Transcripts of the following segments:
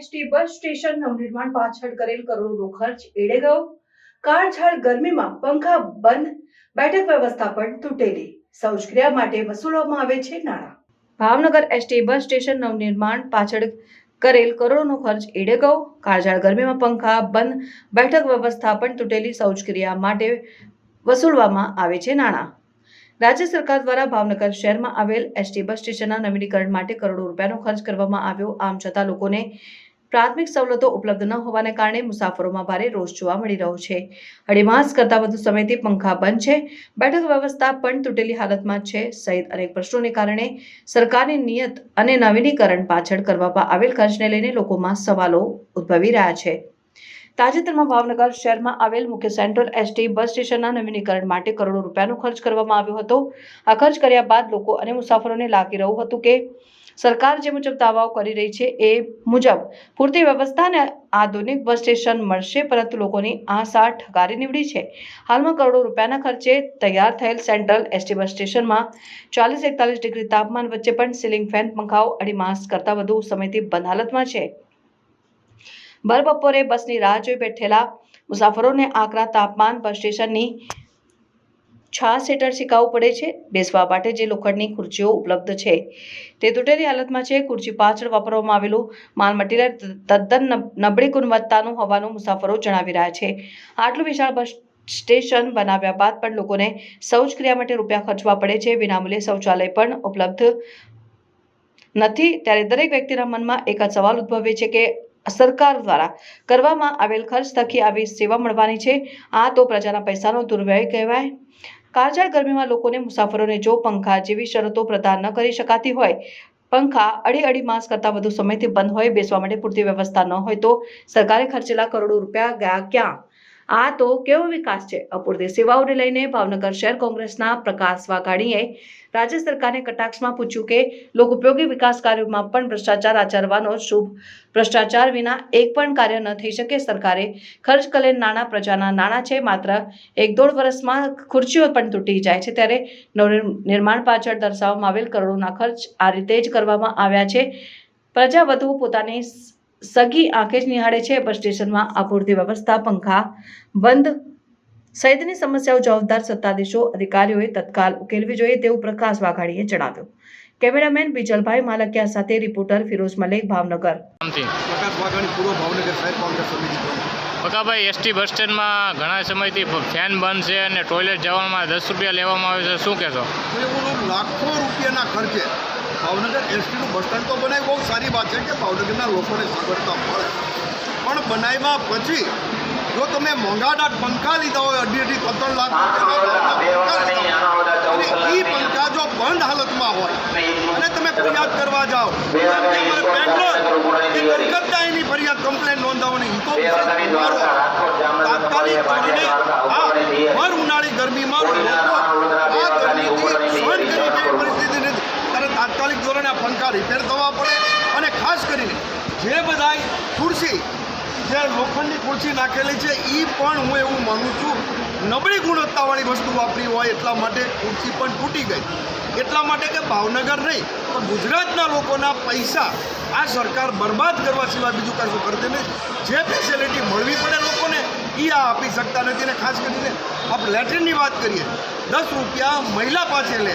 ST bus station નવનિર્માણ પાછળ કરેલ કરોડોનો ખર્ચ એડે ગયો. કાળઝાળ ગરમીમાં પંખા બંધ, બેઠક વ્યવસ્થા પણ તૂટેલી. શૌચક્રિયા માટે વસૂલવામાં આવે છે નાણાં. ભાવનગર એસટી બસ સ્ટેશન નવનિર્માણ પાછળ કરેલ કરોડોનો ખર્ચ એડે ગયો. કાળઝાળ ગરમીમાં પંખા બંધ, બેઠક વ્યવસ્થા પણ તૂટેલી. શૌચક્રિયા માટે વસૂલવામાં આવે છે નાણાં. રાજ્ય સરકાર દ્વારા ભાવનગર શહેરમાં આવેલ એસટી બસ સ્ટેશનના નવીનીકરણ માટે કરોડો રૂપિયાનો ખર્ચ કરવામાં આવ્યો. આમ છતાં લોકોને પ્રાથમિક સવલતો ઉપલબ્ધ ન હોવાને કારણે મુસાફરોમાં ભારે રોષ જોવા મળી રહ્યો છે. અઢી માસ કરતાં વધુ સમયથી પંખા બંધ છે. બેઠક વ્યવસ્થા પણ તૂટેલી હાલતમાં છે. સહિત અનેક પ્રશ્નોને કારણે સરકારની નિયત અને નવીનીકરણ પાછળ કરવામાં આવેલ ખર્ચને લઈને લોકોમાં સવાલો ઉદ્ભવી રહ્યા છે. તાજેતરમાં ભાવનગર શહેરમાં આવેલ મુખ્ય સેન્ટ્રલ એસટી બસ સ્ટેશનના નવીનીકરણ માટે કરોડો રૂપિયાનો ખર્ચ કરવામાં આવ્યો હતો. આ ખર્ચ કર્યા બાદ લોકો અને મુસાફરોને લાગી રહ્યું હતું કે સરકાર જે મુજબ દાવાઓ કરી રહી છે એ મુજબ પૂરતી વ્યવસ્થા અને આધુનિક બસ સ્ટેશન મળશે, પરંતુ લોકોની આશા ઠગારી નીવડી છે. હાલમાં કરોડો રૂપિયાના ખર્ચે તૈયાર થયેલ સેન્ટ્રલ એસટી બસ સ્ટેશનમાં ચાલીસ એકતાલીસ ડિગ્રી તાપમાન વચ્ચે પણ સીલિંગ ફેન, પંખાઓ અઢી માસ કરતાં વધુ સમયથી બંધ હાલતમાં છે. ભર બપોરે બસની રાહ જોઈ બેઠેલા મુસાફરોને આકરા તાપમાન બસ સ્ટેશનની છાસ હેઠળ શીકાવવું પડે છે, બેસવા માટે જે લોખંડની ખુરશીઓ ઉપલબ્ધ છે. તે તૂટેલી હાલતમાં છે, ખુરશી પાછળ વાપરવામાં આવેલું માલ મટીરિયલ તદ્દન નબ- નબળી ગુણવત્તાનું હોવાનું મુસાફરો જણાવી રહ્યા છે. આટલું વિશાળ બસ સ્ટેશન બનાવ્યા બાદ પણ લોકોને શૌચક્રિયા માટે રૂપિયા ખર્ચવા પડે છે. વિનામૂલ્યે શૌચાલય પણ ઉપલબ્ધ નથી. ત્યારે દરેક વ્યક્તિના મનમાં એક જ સવાલ ઉદ્ભવે છે કે, સરકાર દ્વારા કરવામાં આવેલ ખર્ચ થકી આવી સેવા મળવાની છે? આ તો પ્રજાના પૈસાનો દુર્વ્યય કહેવાય. કાળઝાળ ગરમીમાં લોકોને મુસાફરોને જો પંખા જેવી શરતો પ્રદાન ન કરી શકાતી હોય, પંખા અઢી અઢી માસ કરતાં વધુ સમયથી બંધ હોય, બેસવા માટે પૂરતી વ્યવસ્થા ન હોય તો સરકારે ખર્ચેલા કરોડો રૂપિયા ગયા ક્યાં? આ તો કેવો વિકાસ છે? અપૂરતી સેવાઓને લઈને ભાવનગર શહેર કોંગ્રેસના પ્રકાશ વાઘાણીએ રાજ્ય સરકારને કટાક્ષમાં પૂછ્યું કે લોક ઉપયોગી વિકાસ કાર્યોમાં પણ ભ્રષ્ટાચાર આચરવાનો શુભ ભ્રષ્ટાચાર વિના એક પણ કાર્ય ન થઈ શકે. સરકારે ખર્ચ કરેલ નાણાં પ્રજાના નાણાં છે. માત્ર એક દોઢ વર્ષમાં ખુરશીઓ પણ તૂટી જાય છે. ત્યારે નવનિર્માણ પાછળ દર્શાવવામાં આવેલ કરોડોના ખર્ચ આ રીતે જ કરવામાં આવ્યા છે. પ્રજા વધુ પોતાની સગી આંખે જ નિહાળે છે. બસ સ્ટેશનમાં અપૂરતી વ્યવસ્થા પંખા બંધ. સહિતની સમસ્યાઓ જવાબદાર સત્તાધીશો અધિકારીઓએ તત્કાલ ઉકેલવી જોઈએ તેવું પ્રકાશ વાઘાણીએ જણાવ્યું. કેમેરામેન બિજલભાઈ માલકિયા સાથે reporter Firoz Malek Bhavnagar. Pakabhai ST bus સ્ટેન્ડમાં ઘણા સમયથી ફેન બંધ છે અને ટોયલેટ જવામાં દસ રૂપિયા લેવામાં આવે છે. શું કહેશો? લાખો રૂપિયાના ખર્ચે ભાવનગર એસટીનું બસ સ્ટેન્ડ તો બનાવી બહુ સારી વાત છે કે ભાવનગરના લોકોને સગવડતા મળે. પણ બનાવ્યા પછી જો તમે મોંઘાડા પંખા લીધા હોય અઢી અઢી ત્રણ લાખ અને એ પંખા જો બંધ હાલતમાં હોય અને તમે ફરિયાદ કરવા જાઓ પેટ્રોલ એની ફરિયાદ કમ્પ્લેન નોંધાવવાની તો તાત્કાલિક ધોરણે આ ભર ઉનાળી ગરમીમાં લોકો આ ગરમીથી સહન કરી તેવી પરિસ્થિતિ નથી ત્યારે તાત્કાલિક ધોરણે રિપેર થવા પડે અને ખાસ કરીને જે બધાય ખુરશી જે લોખંડની ખુરશી નાખેલી છે એ પણ હું એવું માનું છું, નબળી ગુણવત્તાવાળી વસ્તુ વાપરી હોય એટલા માટે ખુરશી પણ તૂટી ગઈ. એટલા માટે કે ભાવનગર નહીં પણ ગુજરાતના લોકોના પૈસા આ સરકાર બરબાદ કરવા સિવાય બીજું કશું કરતી નહીં જે ફેસિલિટી મળવી પડે લોકોને એ આ આપી શકતા નથી અને ખાસ કરીને આપણે લેટ્રિનની વાત કરીએ દસ રૂપિયા મહિલા પાસે લે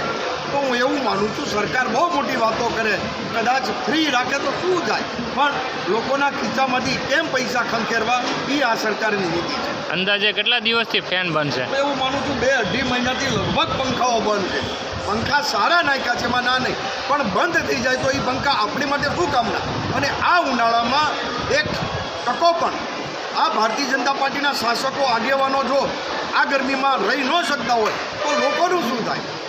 તો હું એવું માનું છું સરકાર બહુ મોટી વાતો કરે કદાચ ફ્રી રાખે તો શું જાય? પણ લોકોના ખિસ્સામાંથી કેમ પૈસા ખંખેરવા એ આ સરકારની નીતિ છે. અંદાજે કેટલા દિવસથી ફેન બંધ છે એવું માનું છું બે અઢી મહિનાથી લગભગ પંખાઓ બંધ છે. પંખા સારા નાખ્યા છે એમાં ના નહીં પણ બંધ થઈ જાય તો એ પંખા આપણી માટે શું કામના? અને આ ઉનાળામાં એક ટકો પણ આ ભારતીય જનતા પાર્ટીના શાસકો, આગેવાનો જો આ ગરમીમાં રહી ન શકતા હોય, તો લોકોનું શું થાય?